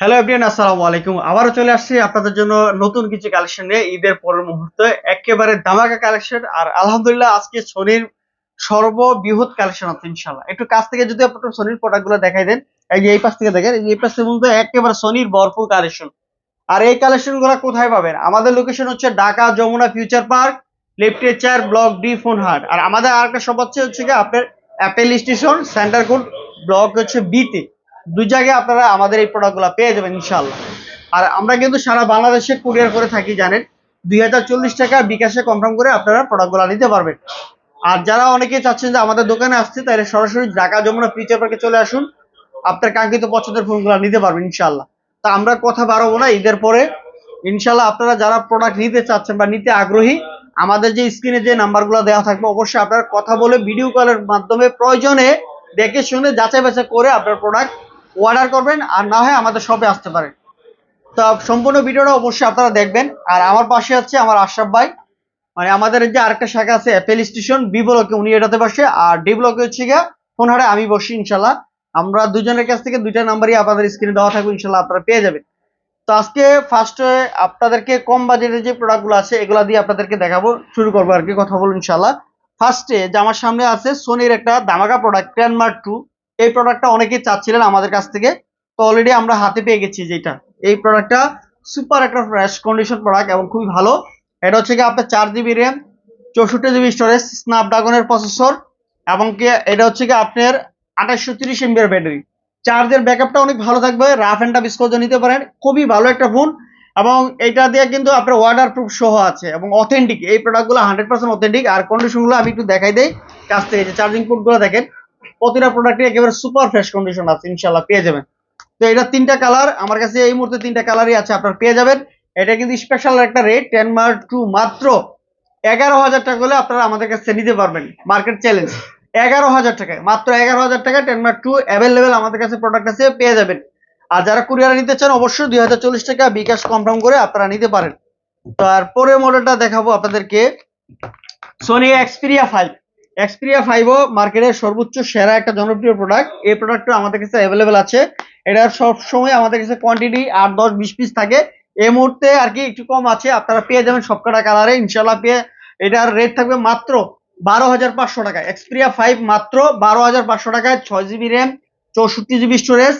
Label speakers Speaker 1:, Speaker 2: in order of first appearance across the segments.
Speaker 1: hello everyone আসসালামু আলাইকুম আবারও চলে আসছি আপনাদের জন্য নতুন কিছু কালেকশন নিয়ে ঈদের পরের মুহূর্তে একেবারে ধামাকা কালেকশন আর আলহামদুলিল্লাহ আজকে সোনির সর্ববৃহৎ কালেকশন আছে ইনশাল্লাহ একটু কাছ থেকে যদি আপনার প্রোডাক্ট প্রোডাক্টগুলো দেখাই দেন এই যে এই পাশ থেকে দেখেন এই পাশ থেকে বলতে একেবারে সনির ভরপুর কালেকশন আর এই কালেকশনগুলো কোথায় পাবেন আমাদের লোকেশন হচ্ছে ঢাকা যমুনা ফিউচার পার্ক লেফটে চার ব্লক ডি ফোন হাট আর আমাদের আর একটা সব হচ্ছে হচ্ছে কি আপনার apple station centre code block হচ্ছে বিতে দুই জায়গায় আপনারা আমাদের এই প্রোডাক্টগুলো পেয়ে যাবেন ইনশাল্লাহ আর আমরা কিন্তু সারা বাংলাদেশে কুরিয়ার করে থাকি জানেন দুই টাকা বিকাশে কনফার্ম করে আপনারা প্রোডাক্টগুলো নিতে পারবেন আর যারা অনেকেই চাচ্ছেন যে আমাদের দোকানে আসছে তাহলে সরাসরি ঢাকা যমুনা ফিচার পার্কে চলে আসুন আপনার কাঙ্ক্ষিত পছন্দের ফোনগুলো নিতে পারবেন ইনশাল্লাহ তা আমরা কথা বাড়াবো না ঈদের পরে ইনশাল্লাহ আপনারা যারা প্রোডাক্ট নিতে চাচ্ছেন বা নিতে আগ্রহী আমাদের যে স্ক্রিনে যে নাম্বারগুলো দেওয়া থাকবে অবশ্যই আপনারা কথা বলে ভিডিও কলের মাধ্যমে প্রয়োজনে দেখে শুনে যাচাই বাছাই করে আপনার প্রোডাক্ট অর্ডার করবেন আর না হয় আমাদের শপে আসতে পারেন তো সম্পূর্ণ ভিডিওটা অবশ্যই আপনারা দেখবেন আর আমার পাশে আছে আমার আশরাফ ভাই মানে আমাদের যে আরেকটা শাখা আছে অ্যাপেল স্টেশন বি ব্লকে উনি এটাতে বসে আর ডি ব্লকে হচ্ছে গিয়া ফোনহারে আমি বসি ইনশাল্লাহ আমরা দুজনের কাছ থেকে দুইটা নাম্বারই আপনাদের স্ক্রিনে দেওয়া থাকবে ইনশাল্লাহ আপনারা পেয়ে যাবেন তো আজকে ফার্স্টে আপনাদেরকে কম বাজেটের যে প্রোডাক্টগুলো আছে এগুলো দিয়ে আপনাদেরকে দেখাবো শুরু করবো আর কি কথা বলুন ইনশাল্লাহ ফার্স্টে যে আমার সামনে আছে সোনির একটা দামাকা প্রোডাক্ট টেন মার্ট টু এই প্রোডাক্টটা অনেকেই চাচ্ছিলেন আমাদের কাছ থেকে তো অলরেডি আমরা হাতে পেয়ে গেছি যেটা এই প্রোডাক্টটা সুপার একটা ফ্রেশ কন্ডিশন প্রোডাক্ট এবং খুবই ভালো এটা হচ্ছে কি আপনার চার জিবি র্যাম চৌষট্টি জিবি স্টোরেজ স্ন্যাপড্রাগনের প্রসেসর এবং কি এটা হচ্ছে কি আপনার আঠাশশো তিরিশ এমবিআর ব্যাটারি চার্জের ব্যাকআপটা অনেক ভালো থাকবে রাফ অ্যান্ড ডাফ স্কোর নিতে পারেন খুবই ভালো একটা ফোন এবং এটা দিয়ে কিন্তু আপনার ওয়াটার প্রুফ সহ আছে এবং অথেন্টিক এই প্রোডাক্টগুলো হান্ড্রেড পার্সেন্ট অথেন্টিক আর কন্ডিশনগুলো আমি একটু দেখাই দেয় কাছ থেকে চার্জিং পোর্টগুলো দেখেন প্রতিটা প্রোডাক্টে একেবারে সুপার ফ্রেশ কন্ডিশন আছে ইনশাল্লাহ পেয়ে যাবেন তো এটা তিনটা কালার আমার কাছে এই মুহূর্তে তিনটা কালারই আছে আপনার পেয়ে যাবেন এটা কিন্তু স্পেশাল একটা রেট টেন মার্ক টু মাত্র এগারো হাজার টাকা হলে আপনারা আমাদের কাছে নিতে পারবেন মার্কেট চ্যালেঞ্জ এগারো হাজার টাকায় মাত্র এগারো হাজার টাকায় টেন মার্ক টু অ্যাভেলেবেল আমাদের কাছে প্রোডাক্ট আছে পেয়ে যাবেন আর যারা কুরিয়ারে নিতে চান অবশ্যই দুই হাজার চল্লিশ টাকা বিকাশ কনফার্ম করে আপনারা নিতে পারেন তারপরে মডেলটা দেখাবো আপনাদেরকে সোনি এক্সপিরিয়া ফাইভ এক্সপ্রিয়া ফাইভও মার্কেটের সর্বোচ্চ সেরা একটা জনপ্রিয় প্রোডাক্ট এই প্রোডাক্টটা আমাদের কাছে অ্যাভেলেবেল আছে এটার সবসময় আমাদের কাছে কোয়ান্টিটি আট দশ বিশ পিস থাকে এই মুহূর্তে আর কি একটু কম আছে আপনারা পেয়ে যাবেন সবকটা কালারে ইনশাল্লাহ পেয়ে এটার রেট থাকবে মাত্র বারো হাজার পাঁচশো টাকা এক্সপ্রিয়া ফাইভ মাত্র বারো হাজার পাঁচশো টাকায় ছয় জিবি র্যাম চৌষট্টি জিবি স্টোরেজ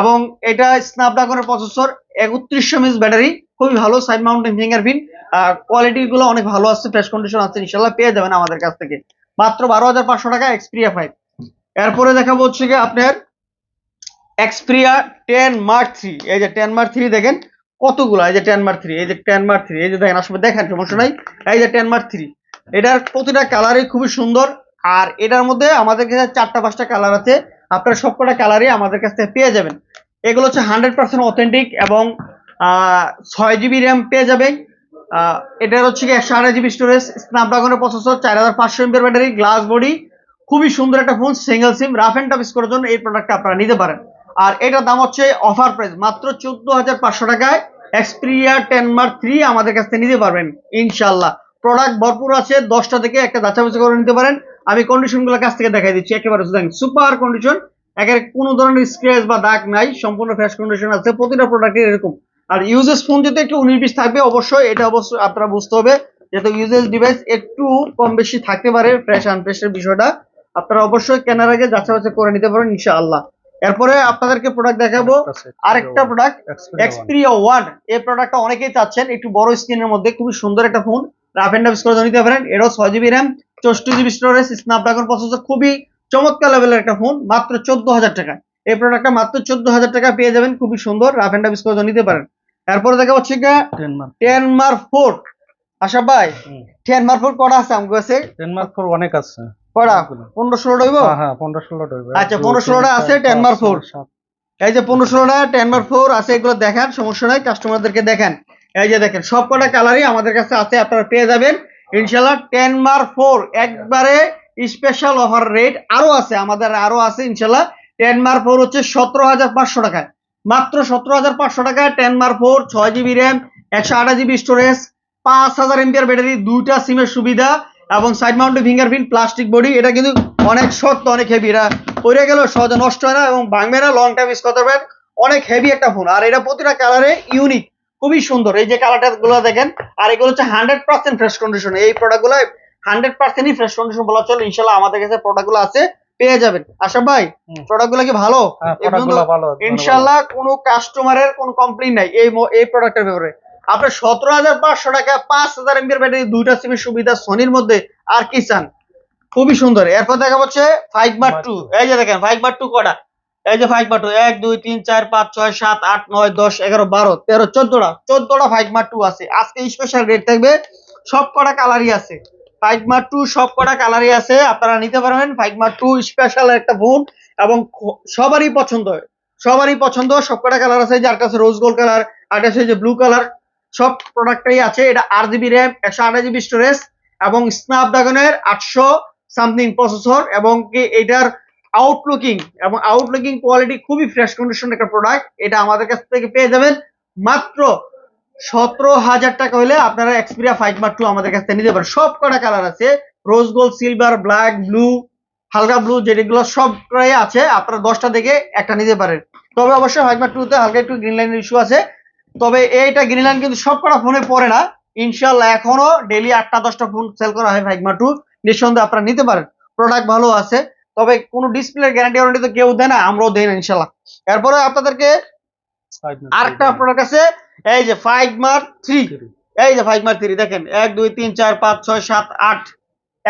Speaker 1: এবং এটা স্ন্যাপড্রাগনের প্রসেসর একত্রিশশো মিস ব্যাটারি খুবই ভালো সাইড মাউন্টেন ফিঙ্গার প্রিন্ট কোয়ালিটিগুলো অনেক ভালো আছে ফ্রেশ কন্ডিশন আছে ইনশাল্লাহ পেয়ে যাবেন আমাদের কাছ থেকে মাত্র বারো হাজার পাঁচশো টাকা এক্সপ্রিয়া ফাইভ এরপরে দেখা হচ্ছে কি আপনার এক্সপ্রিয়া টেন মার্ক থ্রি এই যে টেন মার্ক থ্রি দেখেন কতগুলো এই যে টেন মার্ক থ্রি এই যে টেন মার্ক থ্রি এই যে দেখেন আসলে দেখেন সমস্যা নাই এই যে টেন মার্ক থ্রি এটার প্রতিটা কালারই খুবই সুন্দর আর এটার মধ্যে আমাদের কাছে চারটা পাঁচটা কালার আছে আপনার সবকটা কালারই আমাদের কাছ থেকে পেয়ে যাবেন এগুলো হচ্ছে হান্ড্রেড পার্সেন্ট অথেন্টিক এবং ছয় জিবি র্যাম পেয়ে যাবেন এটার হচ্ছে কি একশো আঠাশ জিবি স্টোরেজ স্ন্যাপড্রাগনের প্রসেসর চার হাজার পাঁচশো এমপির ব্যাটারি গ্লাস বডি খুবই সুন্দর একটা phone single SIM rough and tough করার জন্য এই প্রোডাক্টটা আপনারা নিতে পারেন আর এটার দাম হচ্ছে অফার প্রাইস মাত্র চোদ্দ হাজার পাঁচশো টাকায় এক্সপিরিয়া টেন মার্ক থ্রি আমাদের কাছ থেকে নিতে পারবেন ইনশাল্লাহ প্রোডাক্ট ভরপুর আছে দশটা থেকে একটা বাছাবাছি করে নিতে পারেন আমি কন্ডিশনগুলো কাছ থেকে দেখাই দিচ্ছি একেবারে দেখেন সুপার কন্ডিশন একের কোনো ধরনের স্ক্র্যাচ বা দাগ নাই সম্পূর্ণ ফ্রেশ কন্ডিশন আছে প্রতিটা প্রোডাক্টের এরকম আর ইউজেস ফোন যদি একটু উনিশ বিশ থাকবে অবশ্যই এটা অবশ্যই আপনারা বুঝতে হবে যেহেতু ইউজেস ডিভাইস একটু কম বেশি থাকতে পারে ফ্রেশ আনফ্রেশের বিষয়টা আপনারা অবশ্যই কেনার আগে যাচাই করে নিতে পারেন ইনশাআল্লাহ এরপরে আপনাদেরকে প্রোডাক্ট দেখাবো আরেকটা প্রোডাক্ট এক্সপিরিয়া ওয়ান এই প্রোডাক্টটা অনেকেই চাচ্ছেন একটু বড় স্ক্রিনের মধ্যে খুবই সুন্দর একটা ফোন রাফ এন্ড স্টোরেজ নিতে পারেন এটাও ছয় জিবি র্যাম চষ্টি জিবি স্টোরেজ স্ন্যাপড্রাগন প্রসেসর খুবই চমৎকার লেভেলের একটা ফোন মাত্র চোদ্দ হাজার টাকা এই প্রোডাক্টটা মাত্র চোদ্দ হাজার টাকা পেয়ে যাবেন খুবই সুন্দর রাফ এন্ড স্টোরেজ নিতে পারেন এরপরে দেখা হচ্ছে গা টেনমার ফোর্ট আশা ভাই টেনমার ফোর্ট কটা আছে আমার কাছে
Speaker 2: টেনমার ফোর্ট অনেক আছে
Speaker 1: কটা 16 টা হইব
Speaker 2: হ্যাঁ হ্যাঁ 15 16 টা হইব
Speaker 1: আচ্ছা 15 16 টা আছে টেনমার ফোর্ট এই যে 15 পনেরো ষোলোটা টেনমার ফোর আছে এগুলো দেখেন সমস্যা নাই কাস্টমারদেরকে দেখেন এই যে দেখেন সব কটা কালারই আমাদের কাছে আছে আপনারা পেয়ে যাবেন ইনশাল্লাহ টেনমার ফোর একবারে স্পেশাল অফার রেট আরো আছে আমাদের আরো আছে ইনশাল্লাহ টেনমার ফোর হচ্ছে 17500 টাকা মাত্র সতেরো হাজার পাঁচশো টাকায় টেন মার ফোর ছয় জিবি র্যাম একশো আঠাশ জিবি স্টোরেজ পাঁচ হাজার এমপিআর ব্যাটারি দুইটা সিমের সুবিধা এবং side mount fingerprint plastic body এটা কিন্তু অনেক শক্ত অনেক হেভি এটা পরে গেল সহজে নষ্ট হয় না এবং ভাঙবে না লং টাইম ইউজ করতে পারবেন অনেক হেভি একটা ফোন আর এটা প্রতিটা কালারে ইউনিক খুবই সুন্দর এই যে কালারটা গুলো দেখেন আর এগুলো হচ্ছে হান্ড্রেড পার্সেন্ট ফ্রেশ কন্ডিশন এই প্রোডাক্টগুলো হান্ড্রেড পার্সেন্টই ফ্রেশ কন্ডিশন বলা চলে ইনশাল্লাহ আমাদের কাছে প্রোডাক্টগুলো আছে পেয়ে যাবেন আশা ভাই প্রোডাক্ট গুলো কি ভালো ইনশাল্লাহ কোন কাস্টমারের কোন কমপ্লেন নাই এই এই প্রোডাক্টের ব্যাপারে আপনি সতেরো হাজার পাঁচশো টাকা পাঁচ হাজার এমবির ব্যাটারি দুইটা সিমের সুবিধা সনির মধ্যে আর কি চান খুবই সুন্দর এরপর দেখা হচ্ছে ফাইভ বার টু এই যে দেখেন ফাইভ বার টু কটা এই যে ফাইভ বার টু এক দুই তিন চার পাঁচ ছয় সাত আট নয় দশ এগারো বারো তেরো চোদ্দটা চোদ্দটা ফাইভ বার টু আছে আজকে স্পেশাল রেট থাকবে সব কটা কালারই আছে ফাইভ মার টু সব কটা কালারই আছে আপনারা নিতে পারবেন ফাইভ মার টু স্পেশাল একটা বুট এবং সবারই পছন্দ সবারই পছন্দ সব কটা কালার আছে যার কাছে রোজ গোল্ড কালার আর কাছে যে ব্লু কালার সব প্রোডাক্টটাই আছে এটা আট জিবি র্যাম একশো আট জিবি স্টোরেজ এবং স্ন্যাপড্রাগনের আটশো সামথিং প্রসেসর এবং কি এটার আউটলুকিং এবং আউটলুকিং কোয়ালিটি খুবই ফ্রেশ কন্ডিশন একটা প্রোডাক্ট এটা আমাদের কাছ থেকে পেয়ে যাবেন মাত্র সতেরো হাজার টাকা হলে আপনারা এক্সপিরিয়া ফাইভ মার টু আমাদের কাছ থেকে নিতে পারেন সব কটা কালার আছে rose gold silver black blue হালকা ব্লু যেগুলো কটাই আছে আপনারা দশটা থেকে একটা নিতে পারেন তবে অবশ্যই ফাইভ মার টুতে হালকা একটু গ্রিন লাইনের ইস্যু আছে তবে এইটা গ্রিন লাইন কিন্তু সব কটা ফোনে পড়ে না ইনশাল্লাহ এখনো ডেলি আটটা দশটা ফোন সেল করা হয় ফাইভ মার টু নিঃসন্দেহে আপনারা নিতে পারেন প্রোডাক্ট ভালো আছে তবে কোনো ডিসপ্লে গ্যারান্টি ওয়ারেন্টি তো কেউ দেয় না আমরাও দেই না ইনশাল্লাহ এরপরে আপনাদেরকে আরেকটা প্রোডাক্ট আছে এই যে ফাইভ মার্ক থ্রি এই যে ফাইভ মার্ক থ্রি দেখেন এক দুই তিন চার পাঁচ ছয় সাত আট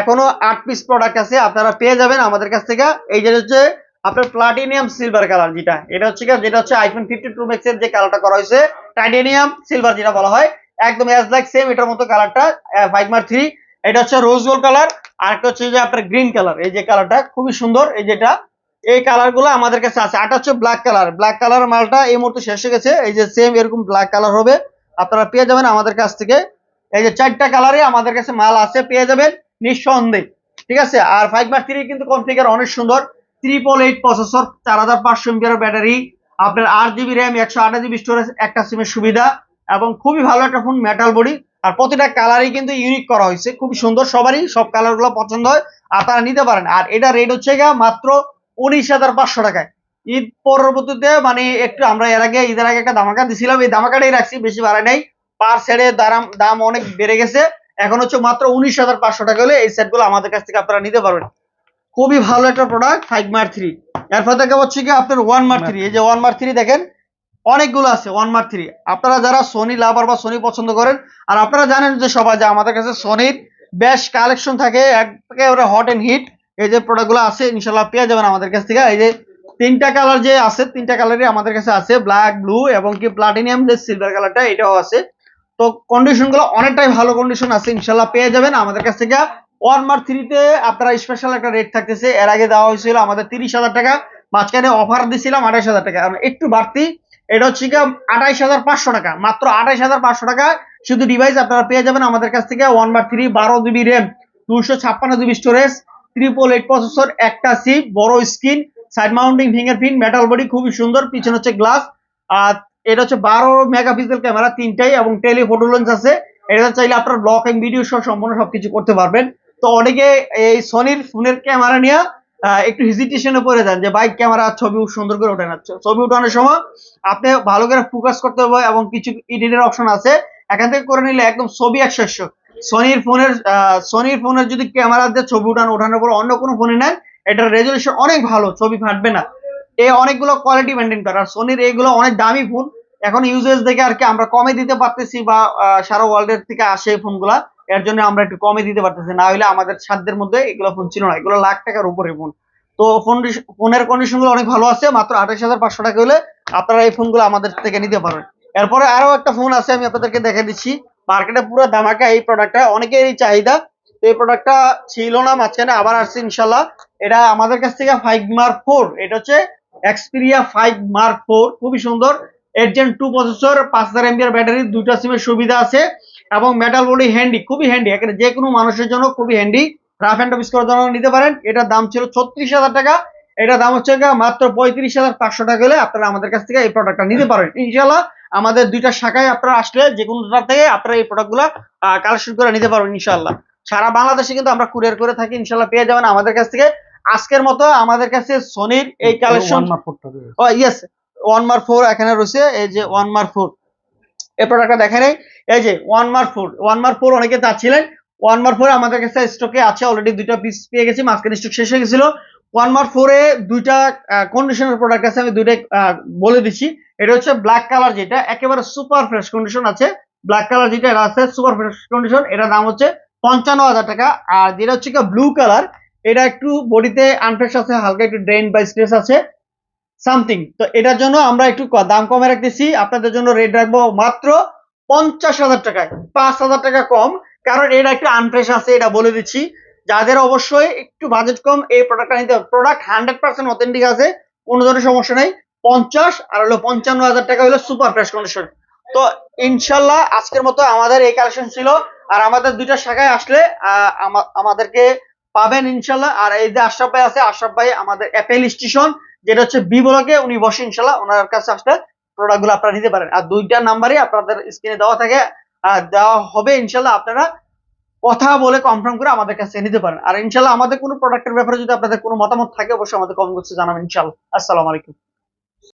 Speaker 1: এখনো আট পিস প্রোডাক্ট আছে আপনারা পেয়ে যাবেন আমাদের কাছ থেকে এই যে হচ্ছে আপনার প্লাটিনিয়াম সিলভার কালার যেটা এটা হচ্ছে যেটা হচ্ছে আইফোন ফিফটি প্রো ম্যাক্সের যে কালারটা করা হয়েছে টাইটেনিয়াম সিলভার যেটা বলা হয় একদম অ্যাজ লাইক সেম এটার মতো কালারটা ফাইভ মার্ক থ্রি এটা হচ্ছে রোজ গোল্ড কালার আর একটা হচ্ছে যে আপনার গ্রিন কালার এই যে কালারটা খুবই সুন্দর এই যেটা এই কালার গুলো আমাদের কাছে আছে আটা হচ্ছে ব্ল্যাক কালার ব্ল্যাক কালার মালটা এই মুহূর্তে শেষ হয়ে গেছে এই যে সেম এরকম ব্ল্যাক কালার হবে আপনারা পেয়ে যাবেন আমাদের কাছ থেকে এই যে চারটা কালারে আমাদের কাছে মাল আছে পেয়ে যাবেন নিঃসন্দেহ ঠিক আছে আর ফাইভ বাস থ্রি কিন্তু কনফিগার অনেক সুন্দর ত্রিপল এইট প্রসেসর চার হাজার পাঁচশো এমপিআর ব্যাটারি আপনার আট জিবি র্যাম একশো আট জিবি স্টোরেজ একটা সিমের সুবিধা এবং খুবই ভালো একটা ফোন মেটাল বডি আর প্রতিটা কালারই কিন্তু ইউনিক করা হয়েছে খুবই সুন্দর সবারই সব কালারগুলো পছন্দ হয় আর তারা নিতে পারেন আর এটা রেট হচ্ছে গা মাত্র উনিশ হাজার পাঁচশো টাকায় ঈদ পরবর্তীতে মানে একটু আমরা এর আগে ঈদের আগে একটা ধামাকা দিছিলাম এই ধামাকাটাই রাখছি বেশি বাড়ায় নাই পার সেটে দাম দাম অনেক বেড়ে গেছে এখন হচ্ছে মাত্র উনিশ হাজার পাঁচশো টাকা হলে এই সেটগুলো আমাদের কাছ থেকে আপনারা নিতে পারবেন খুবই ভালো একটা প্রোডাক্ট ফাইভ মার থ্রি এরপর দেখা হচ্ছে কি আপনার ওয়ান মার থ্রি এই যে ওয়ান মার থ্রি দেখেন অনেকগুলো আছে ওয়ান মার থ্রি আপনারা যারা সোনি লাভার বা সোনি পছন্দ করেন আর আপনারা জানেন যে সবাই যে আমাদের কাছে সোনির বেশ কালেকশন থাকে একেবারে হট অ্যান্ড হিট এই যে প্রোডাক্টগুলো আছে ইনশাল্লাহ পেয়ে যাবেন আমাদের কাছ থেকে এই যে তিনটা কালার যে আছে তিনটা কালারই আমাদের কাছে আছে ব্ল্যাক ব্লু এবং কি প্লাটিনিয়াম যে সিলভার কালারটা এটাও আছে তো কন্ডিশনগুলো অনেকটাই ভালো কন্ডিশন আছে ইনশাল্লাহ পেয়ে যাবেন আমাদের কাছ থেকে ওয়ান মার থ্রিতে আপনারা স্পেশাল একটা রেট থাকতেছে এর আগে দেওয়া হয়েছিল আমাদের তিরিশ হাজার টাকা মাঝখানে অফার দিয়েছিলাম আঠাইশ হাজার টাকা একটু বাড়তি এটা হচ্ছে গিয়ে আঠাইশ হাজার পাঁচশো টাকা মাত্র আঠাইশ হাজার পাঁচশো টাকা শুধু ডিভাইস আপনারা পেয়ে যাবেন আমাদের কাছ থেকে ওয়ান বার থ্রি বারো জিবি র্যাম দুশো ছাপ্পান্ন GB storage triple eight processor একটা সিপ বড় screen side mounting fingerprint metal body খুবই সুন্দর পিছনে হচ্ছে গ্লাস আর এটা হচ্ছে বারো মেগাপিক্সেল ক্যামেরা তিনটাই এবং টেলিফোটো লেন্স আছে এটা চাইলে আপনার ব্লক এবং ভিডিও সহ সম্পূর্ণ সবকিছু করতে পারবেন তো অনেকে এই সনির ফোনের ক্যামেরা নিয়ে একটু হেজিটেশনে পড়ে যান যে বাইক ক্যামেরা ছবি সুন্দর করে ওঠে না ছবি উঠানোর সময় আপনি ভালো করে ফোকাস করতে হবে এবং কিছু ইডিটের অপশন আছে এখান থেকে করে নিলে একদম ছবি একশো সনির ফোনের সনির ফোনের যদি ক্যামেরা দিয়ে ছবি উঠান ওঠানোর পর অন্য কোনো ফোনে নেন এটার রেজলিউশন অনেক ভালো ছবি ফাটবে না এ অনেকগুলো কোয়ালিটি মেনটেন করে আর সোনির এগুলো অনেক দামি ফোন এখন ইউজেস দেখে আর কি আমরা কমে দিতে পারতেছি বা সারা ওয়ার্ল্ডের থেকে আসে ফোনগুলো এর জন্য আমরা একটু কমে দিতে পারতেছি না হলে আমাদের সাধ্যের মধ্যে এগুলো ফোন ছিল না এগুলো লাখ টাকার উপরে ফোন তো ফোন ফোনের কন্ডিশনগুলো অনেক ভালো আছে মাত্র আঠাশ হাজার পাঁচশো টাকা হলে আপনারা এই ফোনগুলো আমাদের থেকে নিতে পারবেন এরপরে আরো একটা ফোন আছে আমি আপনাদেরকে দেখে দিচ্ছি মার্কেটে পুরো ধামাকা এই প্রোডাক্টটা অনেকেরই চাহিদা এই প্রোডাক্টটা ছিল না মাঝখানে আবার আসছে ইনশাল্লাহ এটা আমাদের কাছ থেকে ফাইভ মার্ক ফোর এটা হচ্ছে এক্সপিরিয়া ফাইভ মার্ক ফোর খুবই সুন্দর এরজেন টু প্রসেসর পাঁচ হাজার এমবিআর ব্যাটারি দুইটা সিমের সুবিধা আছে এবং মেটাল বডি হ্যান্ডি খুবই হ্যান্ডি এখানে যে কোনো মানুষের জন্য খুবই হ্যান্ডি রাফ অ্যান্ড অফিস করার জন্য নিতে পারেন এটার দাম ছিল ছত্রিশ হাজার টাকা এটার দাম হচ্ছে মাত্র পঁয়ত্রিশ হাজার পাঁচশো টাকা হলে আপনারা আমাদের কাছ থেকে এই প্রোডাক্টটা নিতে পারেন ইনশাল্লাহ আমাদের দুইটা শাখায় আপনারা আসলে যে কোনোটা থেকে আপনারা এই প্রোডাক্টগুলো কালেকশন করে নিতে পারবেন ইনশাল্লাহ সারা বাংলাদেশে কিন্তু আমরা কুরিয়ার করে থাকি ইনশাল্লাহ পেয়ে যাবেন আমাদের কাছ থেকে আজকের মতো আমাদের কাছে সোনির এই কালেকশন ও ইয়েস ওয়ান মার ফোর এখানে রয়েছে এই যে ওয়ান মার ফোর এই প্রোডাক্টটা দেখেন এই যে one mark four one mark four অনেকে চাচ্ছিলেন ওয়ান মার ফোর আমাদের কাছে স্টকে আছে অলরেডি দুটো পিস পেয়ে গেছি মাঝখানে স্টক শেষ হয়ে গেছিল ওয়ান মার ফোরে দুইটা কন্ডিশনের প্রোডাক্ট আছে আমি দুইটাই বলে দিচ্ছি এটা হচ্ছে ব্ল্যাক কালার যেটা একেবারে সুপার ফ্রেশ কন্ডিশন আছে ব্ল্যাক কালার যেটা এটা আছে সুপার ফ্রেশ কন্ডিশন এটার দাম হচ্ছে পঞ্চান্ন হাজার টাকা আর যেটা হচ্ছে ব্লু কালার এটা একটু বডিতে আনফ্রেশ আছে হালকা একটু ড্রেন বা স্ট্রেস আছে সামথিং তো এটার জন্য আমরা একটু দাম কমে রাখতেছি আপনাদের জন্য রেট রাখবো মাত্র পঞ্চাশ হাজার টাকায় পাঁচ হাজার টাকা কম কারণ এটা একটু আনফ্রেশ আছে এটা বলে দিচ্ছি যাদের অবশ্যই একটু বাজেট কম এই প্রোডাক্টটা নিতে হবে প্রোডাক্ট হান্ড্রেড পার্সেন্ট অথেন্টিক আছে কোনো ধরনের সমস্যা নেই পঞ্চাশ আর হলো পঞ্চান্ন হাজার টাকা হলো সুপার ফ্রেশ কন্ডিশন তো ইনশাল্লাহ আজকের মতো আমাদের এই কালেকশন ছিল আর আমাদের দুইটা শাখায় আসলে আমাদেরকে পাবেন ইনশাল্লাহ আর এই যে আশরাফ ভাই আছে আশরাফ ভাই আমাদের অ্যাপেল স্টেশন যেটা হচ্ছে বি ব্লকে উনি বসে ইনশাল্লাহ ওনার কাছে আসলে প্রোডাক্ট গুলো আপনারা নিতে পারেন আর দুইটা নাম্বারই আপনাদের স্ক্রিনে দেওয়া থাকে দেওয়া হবে ইনশাল্লাহ আপনারা কথা বলে কনফার্ম করে আমাদের কাছে নিতে পারেন আর ইনশাল্লাহ আমাদের কোনো প্রোডাক্টের ব্যাপারে যদি আপনাদের কোনো মতামত থাকে অবশ্যই আমাদের কমেন্ট বক্সে জানাবেন ইনশাল্লাহ আসসালামু আলাইকুম